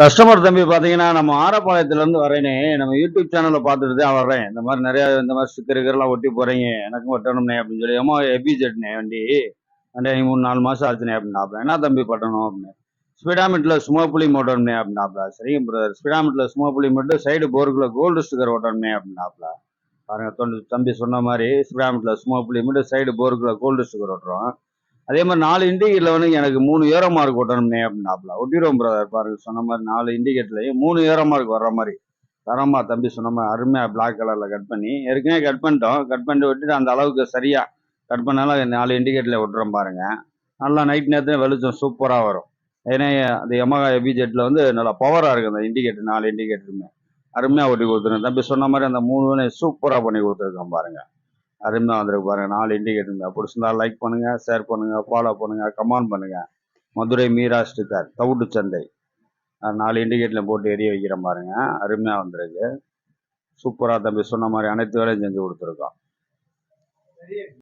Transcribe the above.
Customer தம்பி பார்த்தீங்கன்னா நம்ம ஆரப்பாளையத்துலேருந்து வரேனே. நம்ம யூடியூப் சேனலில் பார்த்துட்டு தான் வர்றேன். இந்த மாதிரி நிறையா இந்த மாதிரி ஸ்டிக்கர் ஒட்டி போகிறீங்க எனக்கும் ஒட்டணும்னே அப்படின்னு சொல்லி ஏமா எபி ஜெட்னே வண்டி? அண்டே மூணு நாலு மாதம் ஆச்சுனே அப்படின்னு என்ன தம்பி பட்டணும் அப்படின்னு? ஸ்பீடாமீட்டில் சும்மா புளி மோட்டணும்னே அப்படின்னாப்ல. சரிங்க பிரதர் ஸ்பீடாமீட்டில் சும்மா புளி மட்டும் சைடு போருக்குள்ள கோல்டு ஸ்டிக்கர் ஓட்டணும்னே அப்படின்னாப்ல. பாருங்க தொண்டு தம்பி சொன்ன மாதிரி ஸ்பீடாமீட்டில் சும்மா புளி மட்டும் சைடு போருக்குள்ள கோல்டு ஸ்டிக்கர் ஓட்டுறோம் அதே மாதிரி நாலு இண்டிகேட்டில் வந்து எனக்கு மூணு ஏரோ மார்க் ஒட்டணும்னே அப்படின்னாப்ல ஒட்டிடுவோம் பிரதர் பாருங்க சொன்ன மாதிரி நாலு இண்டிகேட்லையும் மூணு ஏரோ மார்க் வர்ற மாதிரி. தரமா தம்பி சொன்ன மாதிரி அருமையாக பிளாக் கலரில் கட் பண்ணி ஏற்கனவே கட் பண்ணிட்டோம். கட் பண்ணிட்டு விட்டுட்டு அந்த அளவுக்கு சரியாக கட் பண்ணாலும் நாலு இண்டிகேட்டில் விட்டுறோம் பாருங்க. நல்லா நைட் நேரத்தில் வெளிச்சம் சூப்பராக வரும். ஏன்னா அந்த எமகா எபி வந்து நல்லா பவராக இருக்குது அந்த இண்டிகேட்டர் நாலு இண்டிகேட்டருமே அருமையாக ஒட்டி கொடுத்துருங்க தம்பி சொன்ன மாதிரி அந்த மூணு சூப்பராக பண்ணி கொடுத்துருக்கோம் பாருங்க. அருமையாக வந்திருக்கு பாருங்க. நாலு இண்டிகேட்டருங்க பிடிச்சிருந்தா லைக் பண்ணுங்க ஷேர் பண்ணுங்க ஃபாலோ பண்ணுங்க கமெண்ட் பண்ணுங்க. மதுரை மீரா ஸ்டிக்கர் தவிட்டு சந்தை. நாலு இண்டிகேட்டர்ல போட்டு எரிய வைக்கிறேன் பாருங்க. அருமையாக வந்திருக்கு. சூப்பராக தம்பி சொன்ன மாதிரி அனைத்து வேலையும் செஞ்சு கொடுத்துருக்கோம்